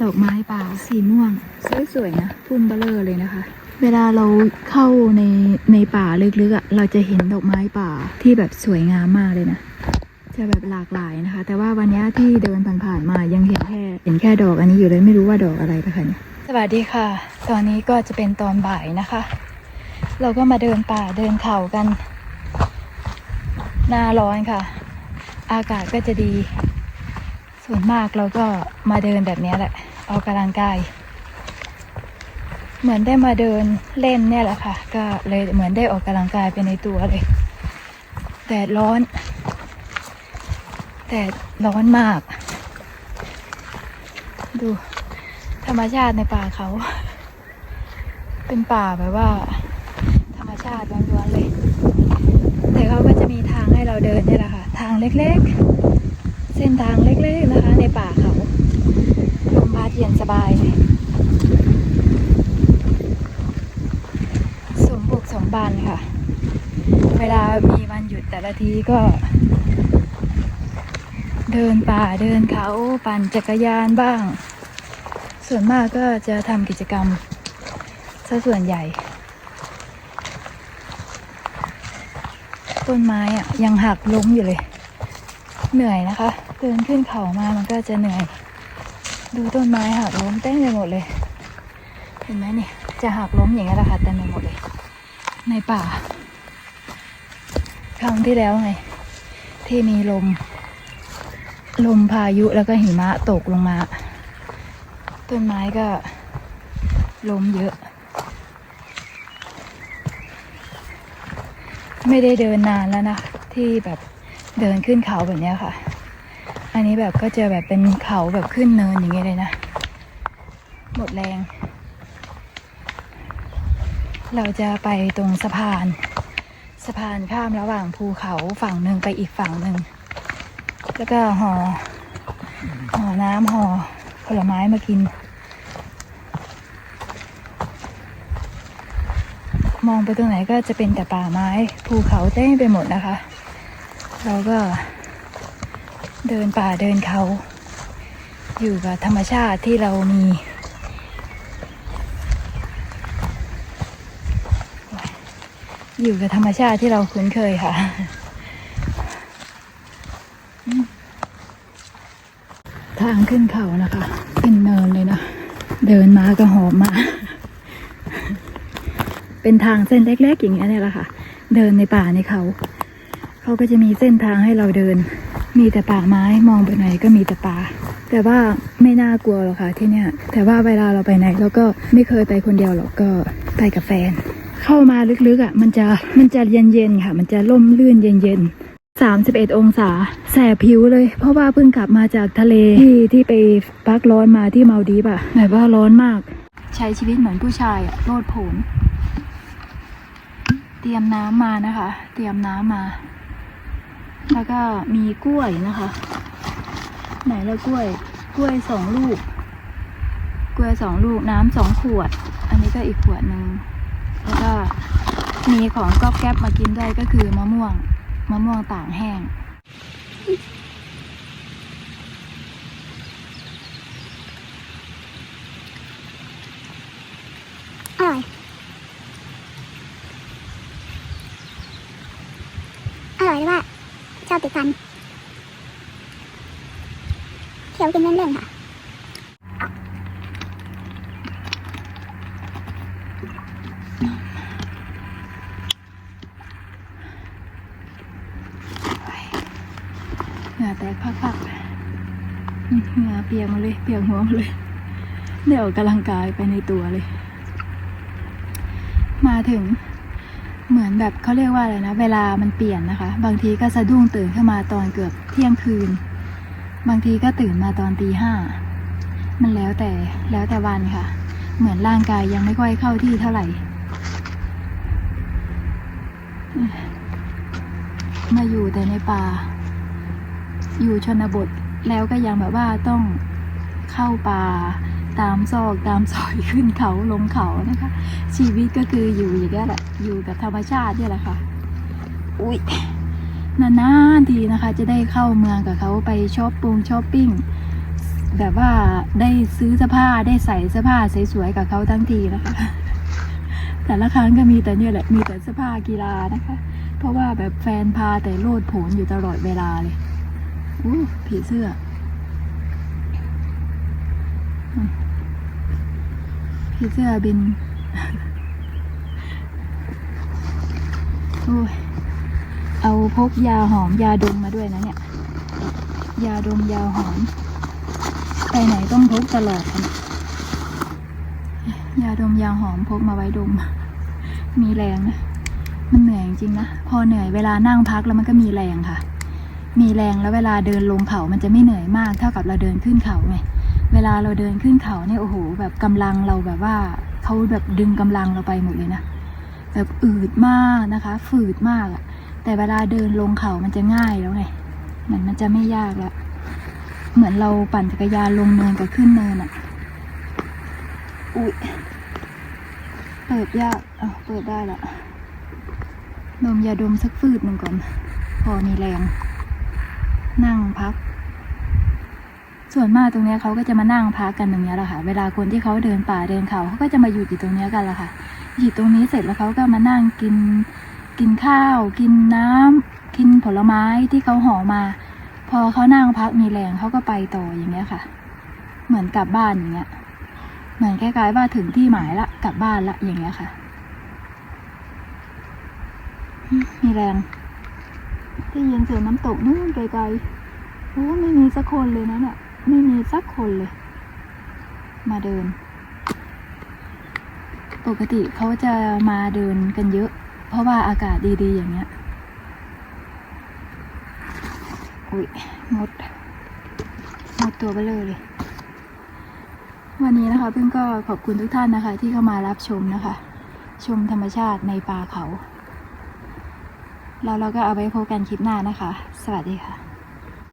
ดอกไม้ป่าสีม่วงสวยๆนะพุ่มเบลอเลยนะคะ เวลาเราเข้าในในป่าลึกๆอะ่ะเราจะเห็นดอกไม้ป่าที่แบบสวยงามมากเลยนะจะแบบหลากหลายนะคะ แต่ว่าวันนี้ที่เดินผ่านๆมายังเห็นแค่เห็นแค่ดอกอันนี้อยู่เลยไม่รู้ว่าดอกอะไรนะคะเนี่ยสวัสดีค่ะ ตอนนี้ก็จะเป็นตอนบ่ายนะคะ เราก็มาเดินป่าเดินเขากัน หน้าร้อนค่ะ อากาศก็จะดี ส่วนมากเราก็มาเดินแบบนี้แหละ ออกกำลังกาย เหมือนได้มาเดินเล่นเนี่ยแหละค่ะ ก็เลยเหมือนได้ออกกำลังกายไปในตัวเลยแดดร้อนแดดร้อนมาก ดู ธรรมชาติในป่าเขา เป็นป่าแบบว่า ธรรมชาติล้วนๆเลย แต่เขาก็จะมีทางให้เราเดินนี่แหละค่ะ ทางเล็กๆ ส้นทางเล็กๆนะคะ ในป่าเขาลมพัดเย็นสบายเลยสมบุกสมบันค่ะ เวลามีวันหยุดแต่ละทีก็ เดินป่าเดินเขาปั่นจักรยานบ้าง ส่วนมากก็จะทำกิจกรรมซะส่วนใหญ่ ต้นไม้อะยังหักล้มอยู่เลย เหนื่อยนะคะ เดินขึ้นเขามามันก็จะเหนื่อย ดูต้นไม้หักล้มเต็มไปหมดเลย เห็นไหมเนี่ยจะหักล้มอย่างนี้แหละค่ะเต็มไปหมดเลย ในป่าครั้งที่แล้วไง ที่มีลม ลมพายุแล้วก็หิมะตกลงมา ต้นไม้ก็ล้มเยอะ ไม่ได้เดินนานแล้วนะ ที่แบบ เดินขึ้นเขาแบบเนี้ยค่ะ อันนี้แบบก็จะแบบเป็นเขาแบบขึ้นเนินอย่างเงี้ยเลยนะ หมดแรง เราจะไปตรงสะพาน สะพานข้ามระหว่างภูเขาฝั่งหนึ่งไปอีกฝั่งหนึ่ง แล้วก็ห่อห่อน้ำห่อผลไม้มากิน มองไปตรงไหนก็จะเป็นแต่ป่าไม้ ภูเขาเต็มไปหมดนะคะ เราก็เดินป่าเดินเขา อยู่กับธรรมชาติที่เรามีอยู่กับธรรมชาติที่เราคุ้นเคยค่ะ ทางขึ้นเขานะคะ เป็นเนินเลยนะ เดินมาก็หอมมา เป็นทางเส้นเล็กๆอย่างเงี้ยเนี่ยแหละค่ะ เดินในป่าในเขา เขาก็จะมีเส้นทางให้เราเดิน มีแต่ป่าไม้มองไปไหนก็มีแต่ป่า แต่ว่าไม่น่ากลัวหรอกค่ะที่เนี่ย แต่ว่าเวลาเราไปไหนเราก็ไม่เคยไปคนเดียวหรอกก็ไปกับแฟน เข้ามาลึกๆอะมันจะมันจะเย็นๆค่ะ มันจะร่มรื่นเย็นๆสามสิบเอ็ดองศา แสบผิวเลย เพราะว่าเพิ่งกลับมาจากทะเลที่ที่ไปพักร้อนมาที่มาดีฟอะแบบว่าร้อนมาก ใช้ชีวิตเหมือนผู้ชายอะโลดโผนเตรียมน้ำมานะคะ เตรียมน้ำมา แล้วก็มีกล้วยนะคะ ไหนละกล้วย กล้วยสองลูก กล้วยสองลูกน้ำสองขวด อันนี้ก็อีกขวดหนึ่งแล้วก็มีของก๊อบแก๊บมากินได้ก็คือมะม่วง มะม่วงต่างแห้ง อร่อย อร่อยแต่ว่าชอบ ติดฟันเคี้ยวกินเล่นๆค่ะเหงื่อแตกพักๆเหงื่อเปียกมาเลย เปียกหัวมาเลย เดี๋ยวออกกำลังกายไปในตัวเลย มาถึง เหมือนแบบเขาเรียกว่าอะไรนะ เวลามันเปลี่ยนนะคะ บางทีก็สะดุ้งตื่นขึ้นมาตอนเกือบเที่ยงคืน บางทีก็ตื่นมาตอนตีห้ามันแล้วแต่แล้วแต่วันค่ะ เหมือนร่างกายยังไม่ค่อยเข้าที่เท่าไหร่มาอยู่แต่ในป่า อยู่ชนบทแล้วก็ยังแบบว่าต้องเข้าป่าตามซอกตามซอยขึ้นเขาลงเขานะคะ ชีวิตก็คืออยู่อย่างนี้แหละ อยู่กับธรรมชาติเนี่ยแหละค่ะ อุ้ยนานๆทีนะคะ จะได้เข้าเมืองกับเขาไปช้อปปงช้อปปิ้งแบบว่าได้ซื้อเสื้อผ้าได้ใส่เสื้อผ้าสวยๆกับเขาทั้งทีนะคะ แต่ละครั้งก็มีแต่เนี่ยแหละมีแต่เสื้อผ้ากีฬานะคะ เพราะว่าแบบแฟนพาแต่โลดโผนอยู่ตลอดเวลาเลยอู้ผีเสื้อผีเสื้อบิน โอ้ย เอาพกยาหอมยาดมมาด้วยนะเนี่ย ยาดมยาหอม ไปไหนต้องพกตลอดค่ะยาดมยาหอมพกมาไว้ดม มีแรงนะ มันเหนื่อยจริงนะ พอเหนื่อยเวลานั่งพักแล้วมันก็มีแรงค่ะ มีแรงแล้วเวลาเดินลงเขามันจะไม่เหนื่อยมากเท่ากับเราเดินขึ้นเขาไง เวลาเราเดินขึ้นเขาเนี่ยโอ้โห แบบกำลังเราแบบว่าเขาแบบดึงกำลังเราไปหมดเลยนะ แบบอืดมากนะคะ ฝืดมากอะแต่เวลาเดินลงเขามันจะง่ายแล้วไงเหมือนมันจะไม่ยากละเหมือนเราปั่นจักรยานลงเนินกับขึ้นเนินอะอุ้ยเปิดยากอะเปิดได้ละดมยาดมสักฟืดหนึ่งก่อน พอมีแรง นั่งพัก ส่วนมากตรงเนี้ยเขาก็จะมานั่งพักกันตรงเนี้ยแหละค่ะ เวลาคนที่เขาเดินป่าเดินเขาเขาก็จะมาอยู่อยู่ตรงเนี้ยกันแหละค่ะ อยู่ตรงนี้เสร็จแล้วเขาก็มานั่งกินกินข้าว กินน้ำกินผลไม้ที่เขาห่อมา พอเขานั่งพักมีแรงเขาก็ไปต่ออย่างเงี้ยค่ะ เหมือนกลับบ้านอย่างเงี้ย เหมือนคล้ายๆว่าถึงที่หมายละกลับบ้านละอย่างเงี้ยค่ะ มีแรงที่ยินเสียงน้ำตกนู่นไกลๆโอ้ไม่มีสักคนเลยนะเนี่ยไม่มีสักคนเลย มาเดิน ปกติเขาจะมาเดินกันเยอะ เพราะว่าอากาศดีๆ อย่างเงี้ยอุ้ยมดมดตัวเบลอเลย วันนี้นะคะเพิ่งก็ขอบคุณทุกท่านนะคะ ที่เข้ามารับชมนะคะ ชมธรรมชาติในป่าเขา แล้วเราก็เอาไว้พบกันคลิปหน้านะคะ สวัสดีค่ะ